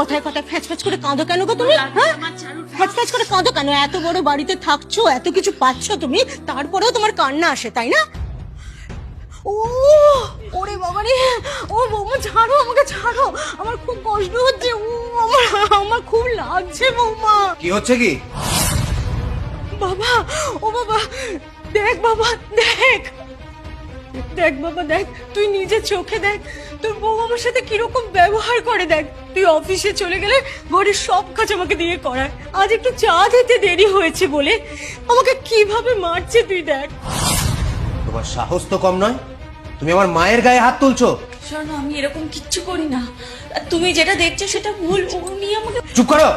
কথায় কথায় ফ্যাচ ফ্যাচ করে কাঁদো কেন গো তুমি? হ্যাঁ? ফ্যাচ ফ্যাচ করে কাঁদো কেন? এত বড় বাড়িতে থাকছো এত কিছু পাচ্ছ তুমি তারপরেও তোমার কান্না আসে তাই না? ও ওরে বাবা রে ও বৌমা ছাড়ো আমাকে ছাড়ো। আমার খুব কষ্ট হচ্ছে ও আমার আমার খুব লাগছে বৌমা। কি হচ্ছে কি? বাবা ও বাবা দেখ বাবা দেখ। দেখ বাবা দেখ তুই নিজে চোখে দেখ তোর বউ আমার সাথে কীরকম ব্যবহার করে দেখ। তুই অফিসে চলে গেলে ঘরের সব কাজ আমাকে দিয়ে করায়। আজ একটু চা দিতে দেরি হয়েছে বলে। আমাকে কীভাবে মারছে তুই দেখ। তোমার সাহস তো কম নয়। তুমি আমার মায়ের গায়ে হাত তুলছো। শোনো আমি এরকম কিচ্ছু করি না। আর তুমি যেটা দেখছ সেটা ভুল উনি আমাকে চুপ করো।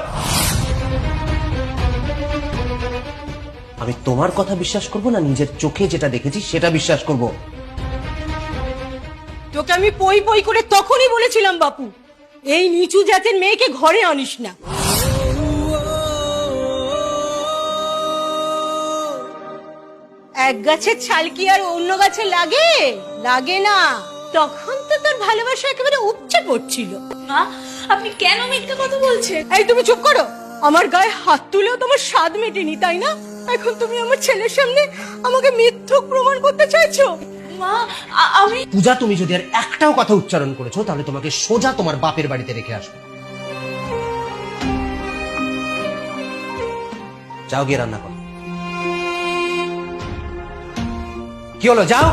আমি তোমার কথা বিশ্বাস করব না নিজের চোখে যেটা দেখেছি সেটা বিশ্বাস করব। তোকে আমি পই পই করে তখনই বলেছিলাম বাপু। এই নিচু জাতের মেয়েকে ঘরে আনিস না। এক গাছের ছাল কি আর অন্য গাছে লাগে? লাগে না। তখন তো তোর ভালোবাসা একেবারে উপচে পড়ছিল। মা আপনি কেন মিথ্যে কথা বলছেন? এই তুমি চুপ করো। আমার গায়ে হাত তুলেও তোমার স্বাদ মেটেনি তাই না? এখন তুমি আমার ছেলের সামনে আমাকে মিথ্যুক প্রমাণ করতে চাইছো? মা আমি পূজা তুমি যদি আর একটাও কথা উচ্চারণ করেছ, তাহলে তোমাকে সোজা তোমার বাপের বাড়িতে রেখে আসব। যাও গিয়ে রান্না করো। কি হলো, যাও?